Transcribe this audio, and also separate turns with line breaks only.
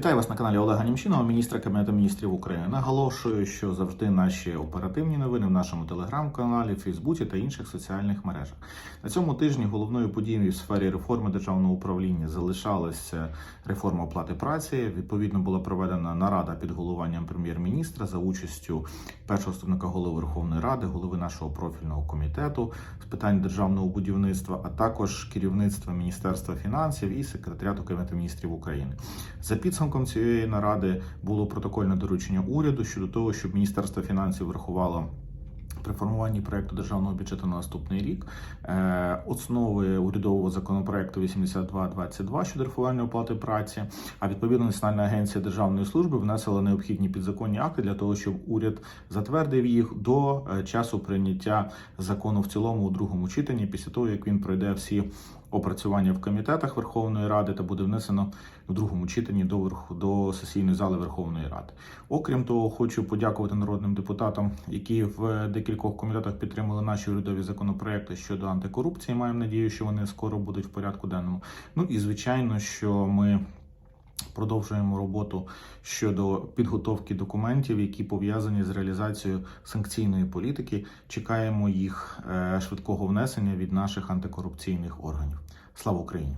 Вітаю вас на каналі Олега Німчинова, міністра Кабінету міністрів України. Наголошую, що завжди наші оперативні новини в нашому телеграм-каналі, Фейсбуці та інших соціальних мережах. На цьому тижні головною подією в сфері реформи державного управління залишалася реформа оплати праці. Відповідно, була проведена нарада під головуванням прем'єр-міністра за участю першого заступника голови Верховної Ради, голови нашого профільного комітету з питань державного будівництва, а також керівництва Міністерства фінансів і секретаріату Кабінету міністрів України. За підсумком цієї наради було протокольне доручення уряду щодо того, щоб Міністерство фінансів врахувало. При формуванні проекту державного бюджету на наступний рік е, основи урядового законопроекту 8222 щодо рахування оплати праці. А відповідно Національна агенція державної служби внесла необхідні підзаконні акти для того, щоб уряд затвердив їх до е, часу прийняття закону в цілому у другому читанні, після того як він пройде всі опрацювання в комітетах Верховної Ради та буде внесено в другому читанні до верху до сесійної зали Верховної Ради. Окрім того, хочу подякувати народним депутатам, які в декількох комітетах підтримали наші урядові законопроекти щодо антикорупції. Маємо надію, що вони скоро будуть в порядку денному. Ну і звичайно, що ми. Продовжуємо роботу щодо підготовки документів, які пов'язані з реалізацією санкційної політики. Чекаємо їх е, швидкого внесення від наших антикорупційних органів. Слава Україні!